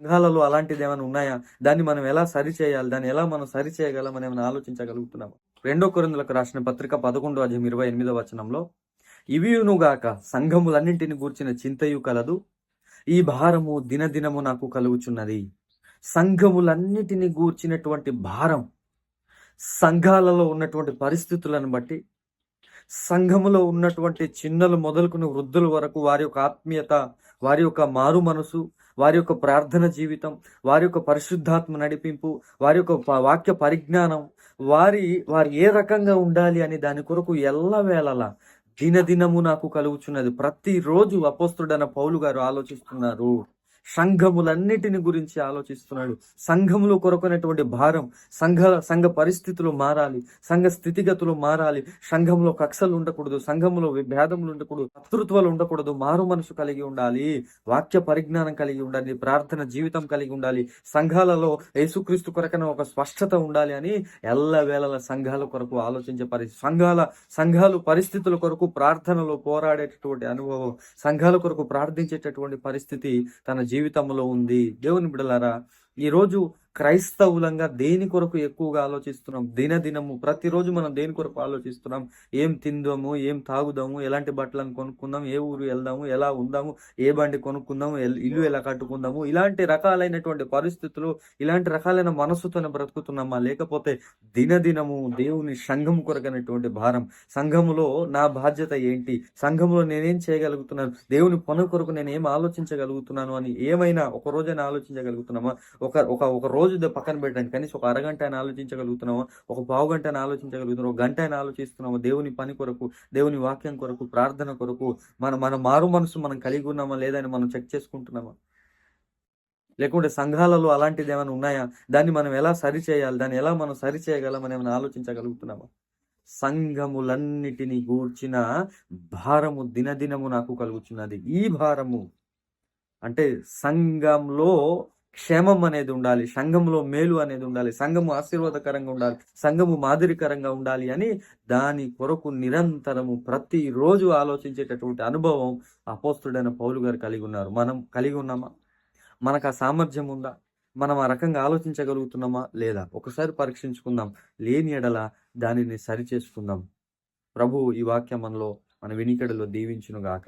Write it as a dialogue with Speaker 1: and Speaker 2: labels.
Speaker 1: సంఘాలలో అలాంటిది ఏమైనా ఉన్నాయా? దాన్ని మనం ఎలా సరి చేయాలి? దాన్ని ఎలా మనం సరి చేయగలం అని ఏమైనా ఆలోచించగలుగుతున్నాము రెండో కొరిందులకు రాసిన పత్రిక పదకొండో అధ్యయం ఇరవై ఎనిమిదో వచనంలో ఇవియునుగాక సంఘములన్నింటిని గూర్చిన చింతయు కలదు. ఈ భారము దినదినము నాకు కలుగుచున్నది. సంఘములన్నిటిని గూర్చినటువంటి భారం సంఘాలలో ఉన్నటువంటి పరిస్థితులను బట్టి సంఘములో ఉన్నటువంటి చిన్నలు మొదలుకుని వృద్ధుల వరకు వారి యొక్క ఆత్మీయత వారి యొక్క మారు మనసు వారి యొక్క ప్రార్థన జీవితం వారి యొక్క పరిశుద్ధాత్మ నడిపింపు వారి యొక్క ప- వాక్య పరిజ్ఞానం వారి వారు ఏ రకంగా ఉండాలి అని దాని కొరకు ఎల్లవేళలా దినదినము నాకు కలుగుచున్నది. ప్రతిరోజు అపోస్తుడన పౌలు గారు ఆలోచిస్తున్నారు. సంఘములన్నిటిని గురించి ఆలోచిస్తున్నాడు. సంఘములో కొరకునేటువంటి భారం సంఘ సంఘ పరిస్థితులు మారాలి సంఘ స్థితిగతులు మారాలి. సంఘంలో కక్షలు ఉండకూడదు సంఘంలో విభేదములు ఉండకూడదు శత్రుత్వాలు ఉండకూడదు. మారు మనసు కలిగి ఉండాలి వాక్య పరిజ్ఞానం కలిగి ఉండాలి ప్రార్థన జీవితం కలిగి ఉండాలి. సంఘాలలో యేసుక్రీస్తు కొరకన ఒక స్పష్టత ఉండాలి అని ఎల్లవేళల సంఘాల కొరకు ఆలోచించే పరి సంఘాల సంఘాలు పరిస్థితుల కొరకు ప్రార్థనలో పోరాడేటటువంటి అనుభవం సంఘాల కొరకు ప్రార్థించేటటువంటి పరిస్థితి తన జీవితంలో ఉంది. దేవుని బిడలారా ఈరోజు క్రైస్తవులంగా దేని కొరకు ఎక్కువగా ఆలోచిస్తున్నాం? దినదినము ప్రతిరోజు మనం దేని కొరకు ఆలోచిస్తున్నాం? ఏం తిందాము? ఏం తాగుదాము? ఎలాంటి బట్టలను కొనుక్కుందాం ఏ ఊరు వెళ్దాము? ఎలా ఉందాము? ఏ బండి కొనుక్కుందాము? ఇల్లు ఎలా కట్టుకుందాము? ఇలాంటి రకాలైనటువంటి పరిస్థితులు ఇలాంటి రకాలైన మనసుతోనే బ్రతుకుతున్నామా? లేకపోతే దినదినము దేవుని సంఘం కొరకైనటువంటి భారం. సంఘములో నా బాధ్యత ఏంటి? సంఘంలో నేనేం చేయగలుగుతున్నాను? దేవుని పను కొరకు నేను ఏం ఆలోచించగలుగుతున్నాను అని ఏమైనా ఒక రోజైనా ఆలోచించగలుగుతున్నామా? ఒక ఒక ఒక రోజు రోజు పక్కన పెట్టండి కనీసం ఒక అరగంట అయినా ఆలోచించగలుగుతున్నామా ఒక పావు గంట అయినా ఆలోచించగలుగుతున్నాం ఒక గంట అయినా ఆలోచిస్తున్నామా దేవుని పని కొరకు దేవుని వాక్యం కొరకు ప్రార్థన కొరకు మన మన మారు మనసు మనం కలిగి ఉన్నామా? లేదని మనం చెక్ చేసుకుంటున్నామా? లేకుంటే సంఘాలలో అలాంటిది ఏమైనా ఉన్నాయా? దాన్ని మనం ఎలా సరిచేయాలి దాన్ని ఎలా మనం సరి చేయగలం ఏమైనా ఆలోచించగలుగుతున్నామా? సంఘములన్నిటిని గూర్చిన భారము దినదినము నాకు కలుగుతున్నది ఈ భారము అంటే సంఘంలో క్షేమం అనేది ఉండాలి సంఘంలో మేలు అనేది ఉండాలి సంఘము ఆశీర్వాదకరంగా ఉండాలి సంఘము మాదిరికరంగా ఉండాలి అని దాని కొరకు నిరంతరము ప్రతిరోజు ఆలోచించేటటువంటి అనుభవం అపోస్తుడైన పౌలు గారు కలిగి ఉన్నారు. మనం కలిగి ఉన్నామా? మనకు ఆ సామర్థ్యం ఉందా? మనం ఆ రకంగా ఆలోచించగలుగుతున్నామా? లేదా? ఒకసారి పరీక్షించుకుందాం. లేని ఎడల దానిని సరిచేసుకుందాం. ప్రభు ఈ వాక్యం మనలో మన వినికడలో దీవించును గాక